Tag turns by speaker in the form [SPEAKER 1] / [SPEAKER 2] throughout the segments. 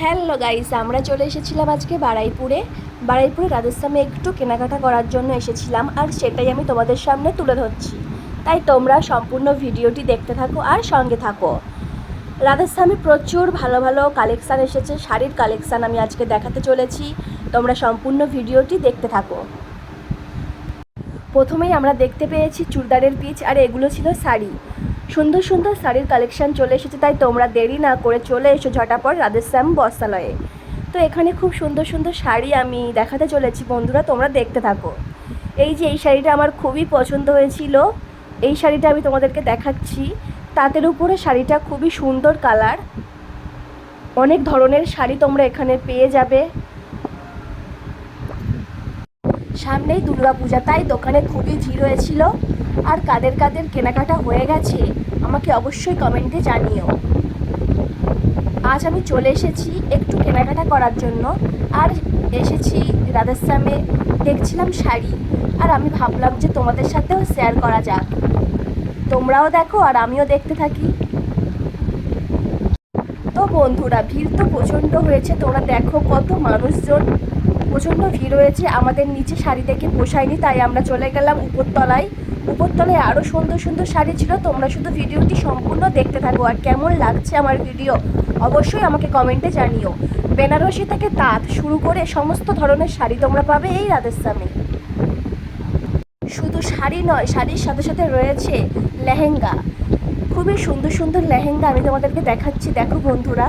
[SPEAKER 1] Hello guys আমরা চলে এসেছিলাম আজকে বারাইপুরে। বারাইপুরে রাজস্থানে একটু কেনাকাটা করার জন্য এসেছিলাম, আর সেটাই আমি তোমাদের সামনে তুলে ধরছি। তাই তোমরা সম্পূর্ণ ভিডিওটি দেখতে থাকো আর সঙ্গে থাকো। রাজস্থানে প্রচুর ভালো ভালো কালেকশান এসেছে, শাড়ির কালেকশান আমি আজকে দেখাতে চলেছি। তোমরা সম্পূর্ণ ভিডিওটি দেখতে থাকো। প্রথমেই আমরা দেখতে পেয়েছি চুড়দারের পিচ, আর এগুলো ছিল শাড়ি। সুন্দর সুন্দর শাড়ির কালেকশন চলে এসেছে, তাই তোমরা দেরি না করে চলে এসো ঝটাপট রাধেশ্যাম বস্ত্রালয়ে। তো এখানে খুব সুন্দর সুন্দর শাড়ি আমি দেখাতে চলেছি, বন্ধুরা তোমরা দেখতে থাকো। এই যে এই শাড়িটা আমার খুবই পছন্দ হয়েছিল, এই শাড়িটা আমি তোমাদেরকে দেখাচ্ছি। তাঁতের উপরে শাড়িটা খুবই সুন্দর কালার অনেক ধরনের শাড়ি তোমরা এখানে পেয়ে যাবে। সামনেই দুর্গাপূজা, তাই দোকানে খুবই ভিড় হয়েছিল। আর কাদের কাদের কেনাকাটা হয়ে গেছে, আমাকে অবশ্যই কমেন্টে জানিও। আজ আমি চলে এসেছি একটু কেনাকাটা করার জন্য। আর এসেছি রাধেশ্যামে দেখছিলাম শাড়ি। আর আমি ভাবলাম যে তোমাদের সাথেও শেয়ার করা যাক। তোমরাও দেখো আর আমিও দেখতে থাকি। তো বন্ধুরা, ভিড় তো প্রচণ্ড হয়েছে, তোমরা দেখো কত মানুষজন প্রচণ্ড ভিড় হয়েছে আমাদের নিচে শাড়ি দেখে পোষায়নি, তাই আমরা চলে গেলাম উপরতলায়। উপরতলায় আরও সুন্দর সুন্দর শাড়ি ছিল, তোমরা শুধু ভিডিওটি সম্পূর্ণ দেখতে থাকো, আর কেমন লাগছে আমার ভিডিও অবশ্যই আমাকে কমেন্টে জানিও। বেনারসি থেকে তাঁত শুরু করে সমস্ত ধরনের শাড়ি তোমরা পাবে এই রাধেশ্যামে শুধু শাড়ি নয়, শাড়ির সাথে সাথে রয়েছে লেহেঙ্গা। খুবই সুন্দর সুন্দর লেহেঙ্গা আমি তোমাদেরকে দেখাচ্ছি, দেখো বন্ধুরা।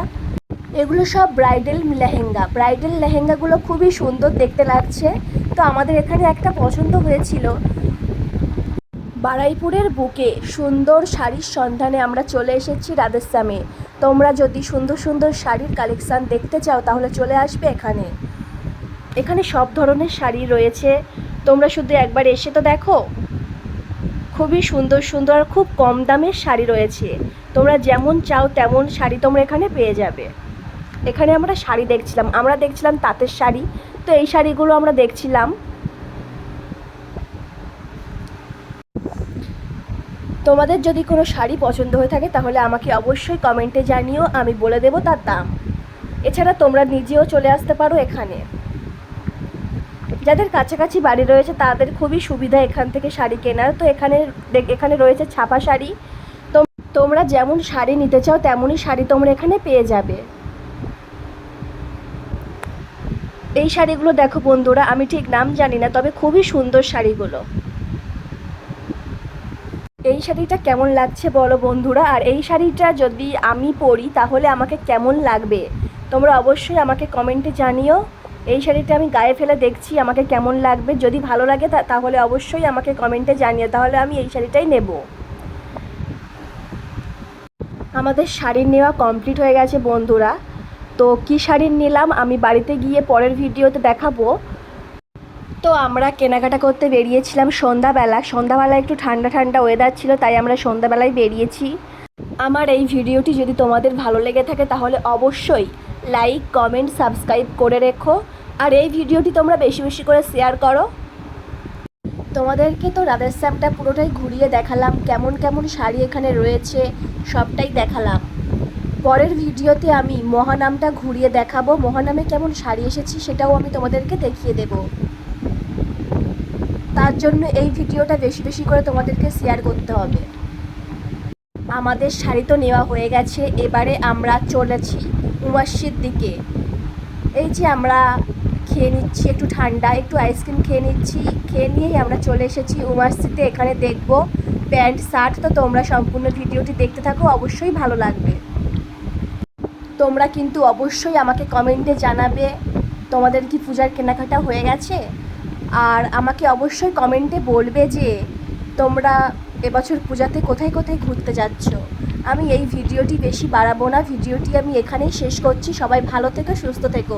[SPEAKER 1] এগুলো সব ব্রাইডাল লেহেঙ্গা। ব্রাইডাল লেহেঙ্গাগুলো খুবই সুন্দর দেখতে লাগছে। তো আমাদের এখানে একটা পছন্দ হয়েছিল। বারাইপুরের বুকে সুন্দর শাড়ির সন্ধানে আমরা চলে এসেছি রাধেশ্যামে তোমরা যদি সুন্দর সুন্দর শাড়ির কালেকশান দেখতে চাও, তাহলে চলে আসবে এখানে। এখানে সব ধরনের শাড়ি রয়েছে। তোমরা শুধু একবার এসে তো দেখো। খুবই সুন্দর সুন্দর আর খুব কম দামের শাড়ি রয়েছে। তোমরা যেমন চাও তেমন শাড়ি তোমরা এখানে পেয়ে যাবে। এখানে আমরা শাড়ি দেখছিলাম, আমরা দেখছিলাম তাঁতের শাড়ি। তো এই শাড়িগুলো আমরা দেখছিলাম। তোমাদের যদি কোনো শাড়ি পছন্দ হয়ে থাকে, তাহলে আমাকে অবশ্যই কমেন্টে জানিও, আমি বলে দেবো তার দাম। এছাড়া তোমরা নিজেও চলে আসতে পারো এখানে। যাদের কাছাকাছি বাড়ি রয়েছে, তাদের খুবই সুবিধা এখান থেকে শাড়ি কেনার। তো এখানে এখানে রয়েছে ছাপা শাড়ি। তোম- তোমরা যেমন শাড়ি নিতে চাও, তেমনই শাড়ি তোমরা এখানে পেয়ে যাবে। এই শাড়িগুলো দেখো বন্ধুরা, আমি ঠিক নাম জানি না, তবে খুবই সুন্দর শাড়িগুলো। এই শাড়িটা কেমন লাগছে বলো বন্ধুরা, আর এই শাড়িটা যদি আমি পরি তাহলে আমাকে কেমন লাগবে? তোমরা অবশ্যই আমাকে কমেন্টে জানিও, এই শাড়িটা আমি গায়ে ফেলে দেখছি, আমাকে কেমন লাগবে? যদি ভালো লাগে তাহলে অবশ্যই আমাকে কমেন্টে জানিও, তাহলে আমি এই শাড়িটাই নেব। আমাদের শাড়ি নেওয়া কমপ্লিট হয়ে গেছে বন্ধুরা তো কী শাড়ি নিলাম আমি বাড়িতে গিয়ে পরের ভিডিওতে দেখাবো। তো আমরা কেনাকাটা করতে বেরিয়েছিলাম সন্ধ্যাবেলা। সন্ধ্যাবেলা একটু ঠান্ডা ঠান্ডা ওয়েদার ছিল, তাই আমরা সন্ধ্যাবেলায় বেরিয়েছি। আমার এই ভিডিওটি যদি তোমাদের ভালো লেগে থাকে তাহলে অবশ্যই লাইক কমেন্ট সাবস্ক্রাইব করে রেখো। আর এই ভিডিওটি তোমরা বেশি বেশি করে শেয়ার করো। তোমাদেরকে তো রাধেশ্যামটা পুরোটাই ঘুরিয়ে দেখালাম, কেমন কেমন শাড়ি এখানে রয়েছে, সবটাই দেখালাম। পরের ভিডিওতে আমি মহানামটা ঘুরিয়ে দেখাবো। মহানামে কেমন শাড়ি এসেছি সেটাও আমি তোমাদেরকে দেখিয়ে দেবো। তার জন্য এই ভিডিওটা বেশি বেশি করে তোমাদেরকে শেয়ার করতে হবে। আমাদের শাড়ি তো নেওয়া হয়ে গেছে, এবারে আমরা চলেছি উমাসির দিকে। এই যে আমরা খেয়ে নিচ্ছি, একটু ঠান্ডা, একটু আইসক্রিম খেয়ে নিচ্ছি, খেয়ে নিয়েই আমরা চলে এসেছি উমাসিতে এখানে দেখব প্যান্ট, শার্ট, তো তোমরা সম্পূর্ণ ভিডিওটি দেখতে থাকো, অবশ্যই ভালো লাগবে। তোমরা কিন্তু অবশ্যই আমাকে কমেন্টে জানাবে তোমাদের কি পূজার কেনাকাটা হয়ে গেছে? আর আমাকে অবশ্যই কমেন্টে বলবে যে তোমরা এবছর পূজাতে কোথায় কোথায় ঘুরতে যাচ্ছ? আমি এই ভিডিওটি বেশি বাড়াবো না। ভিডিওটি আমি এখানেই শেষ করছি। সবাই ভালো থেকো, সুস্থ থেকো।